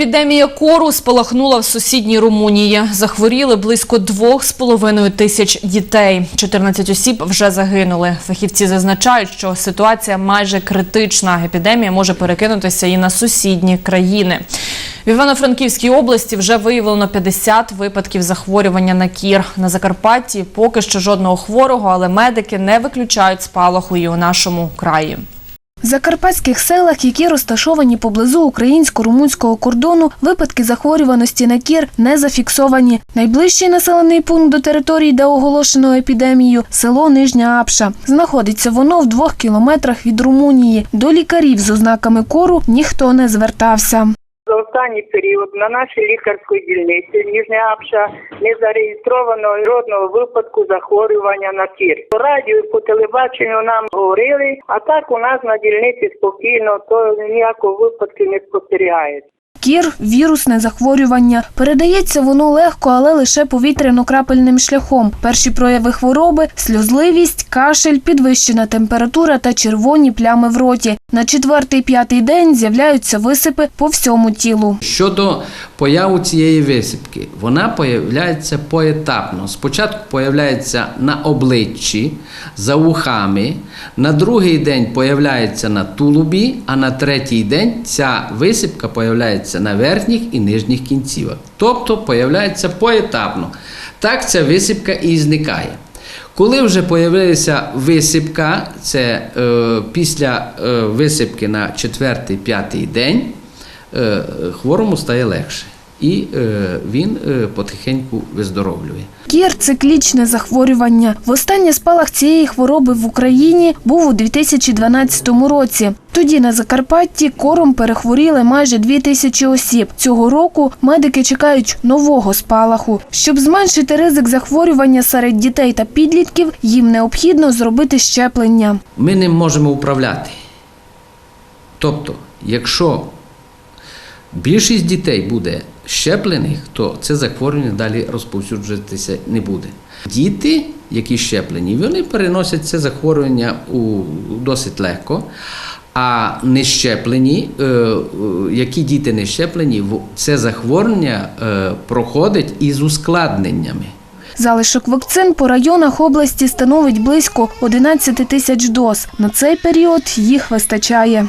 Епідемія кору спалахнула в сусідній Румунії. Захворіли близько двох з половиною тисяч дітей. 14 осіб вже загинули. Фахівці зазначають, що ситуація майже критична. Епідемія може перекинутися і на сусідні країни. В Івано-Франківській області вже виявлено 50 випадків захворювання на кір. На Закарпатті поки що жодного хворого, але медики не виключають спалаху і у нашому краї. Закарпатських селах, які розташовані поблизу українсько-румунського кордону, випадки захворюваності на кір не зафіксовані. Найближчий населений пункт до території, де оголошено епідемію – село Нижня Апша. Знаходиться воно в двох кілометрах від Румунії. До лікарів з ознаками кору ніхто не звертався. Останній період на нашій лікарській дільниці Ніжня Апша не зареєстровано жодного випадку захворювання на кір. По радіо по телебаченню нам говорили, а так у нас на дільниці спокійно, то ніякого випадку не спостерігається. Кір – вірусне захворювання. Передається воно легко, але лише повітряно-крапельним шляхом. Перші прояви хвороби – сльозливість, кашель, підвищена температура та червоні плями в роті. На четвертий-п'ятий день з'являються висипи по всьому тілу. Щодо появи цієї висипки, вона появляється поетапно. Спочатку появляється на обличчі, за вухами, на другий день появляється на тулубі, а на третій день ця висипка появляється на верхніх і нижніх кінцівах. Тобто появляється поетапно. Так ця висипка і зникає. Коли вже появилася висипка, це е, після е, висипки на 4-5 день, е, хворому стає легше. І е, він е, потихеньку виздоровлює. Кір – циклічне захворювання. Востаннє спалах цієї хвороби в Україні був у 2012 році. Тоді на Закарпатті кором перехворіли майже дві тисячі осіб. Цього року медики чекають нового спалаху. Щоб зменшити ризик захворювання серед дітей та підлітків, їм необхідно зробити щеплення. Ми ним можемо управляти. Тобто, якщо більшість дітей буде щеплених, то це захворювання далі розповсюджуватися не буде. Діти, які щеплені, вони переносять це захворювання у досить легко. А не щеплені, е, е, які діти не щеплені, це захворювання е, проходить із ускладненнями. Залишок вакцин по районах області становить близько 11 тисяч доз. На цей період їх вистачає.